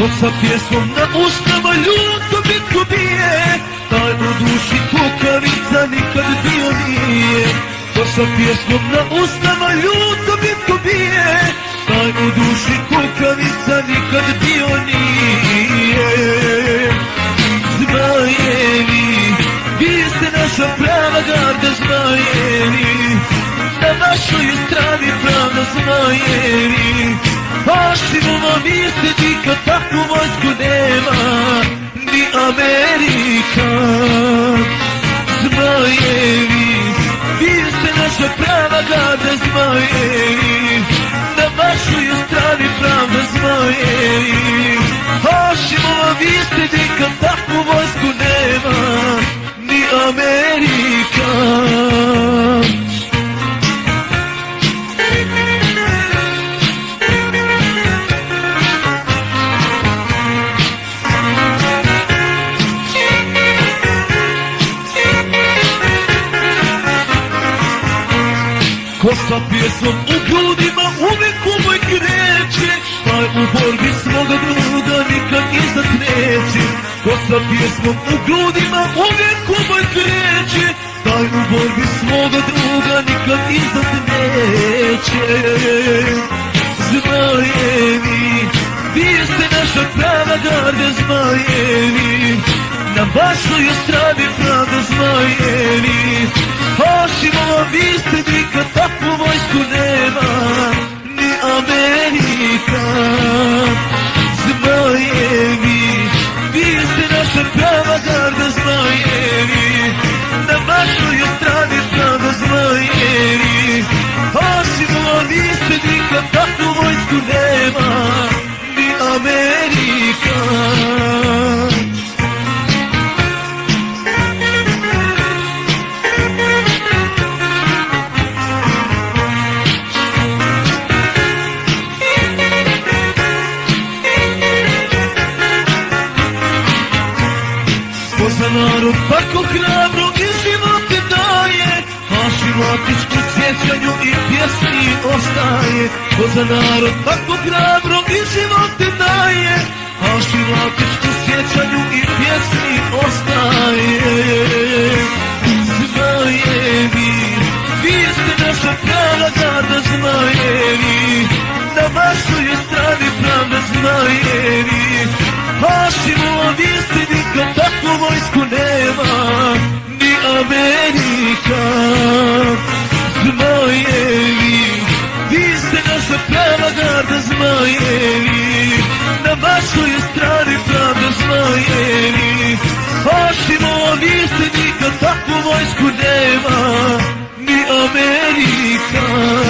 Ko sa pjesmom na ustama ljuto bitku bije Taj u duši kukavica nikad bio nije. Ko sa pjesmom na ustama ljuto bitku bije Taj u duši kukavica nikad bio nije. Zmajevi, vi ste naša prava garda zmajevi Na vašoj je strani pravda zmajevi Ste nikad takvu vojsku nema Ni Amerika. Zmajevi, vi ste naša prava garda zmajevi. Na vašoj strani pravda zmajevi. Hašimova vi ste nikad takvu vojsku nema Ni Amerika Ko sa pjesmom u grudima uvijek uvijek reče Taj u borbi svoga druga nikad iznad neće. Ko sa pjesmom u grudima uvijek uvijek reče Taj u borbi svoga druga nikad iznad neće. Zmajevi, vi ste naša prava garda zmajevi. Na vašoj strani pravda zmajevi. Hašimova, vi ste takvu vojsku nema Ni Amerika Ko za narod tako hrabro i živote daje Hašimotičku sjećanju i ostaje Ko za narod tako hrabro i živote daje Hašimotičku sjećanju i pjesmi ostaje. Zmajevi, vi ste naša prava garda zmajevi Na vašoj strani pravda zmajevi Hašimova, vi ste nikad takvu vojsku nema Ni Amerika Hašimova, vi ste nikad takvu vojsku nema Ni Amerika